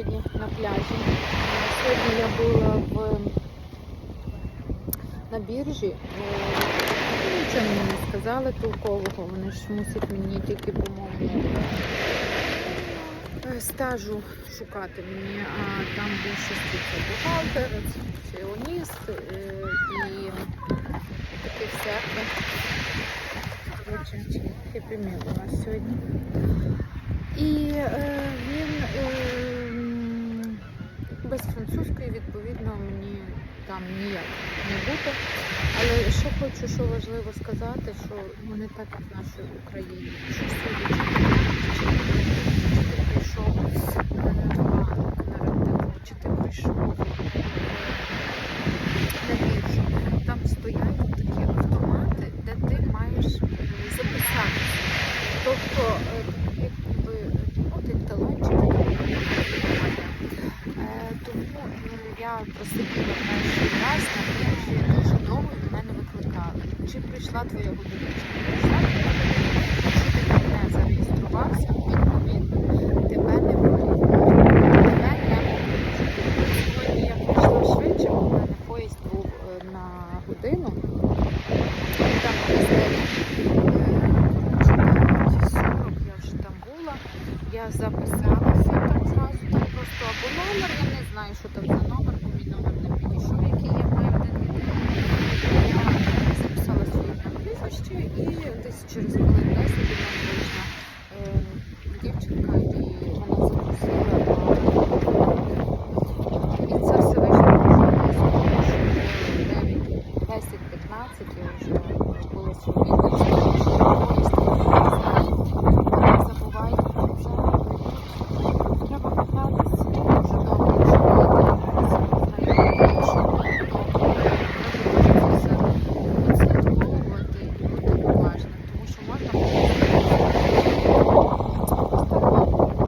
сьогодні на пляжі. Сьогодні я була в на біржі. Е, Нічого мені не сказали толкового. Вони ж мусять мені тільки, по-моєму, е, стажу шукати мені, а там більшості це бухгалтер, е, і таке. Коротше, хеппі міл у нас сьогодні. І е, без французької, відповідно, мені там ніяк не бути. Але що хочу, що важливо сказати, що ну, не так як в нашій Україні. Що судячи, чи ти прийшов е, на карантину, чи ти прийшов е, там стоять такі автомати, де ти маєш е, записатися. Тобто, я просиділа перший раз на біржі дуже довго і мене викликали. Чи прийшла твоя година, чи прийшла твоя година. Якщо ти не зареєструвався, відповідно, тебе не ввалюють. Сьогодні я прийшла швидше, поїзд був е, на годину. Там на 40 я вже там була. Я записалася там зразу, там просто або номер, я не знаю, що там за номер, бо мій номер не підійшов, який є введений. Я записала своє прізвище і десь через хвилин 10 нам вийшла дівчинка і вона запросила. Е, і це все вийшло 9, 10, 15 і вже було сьогодні.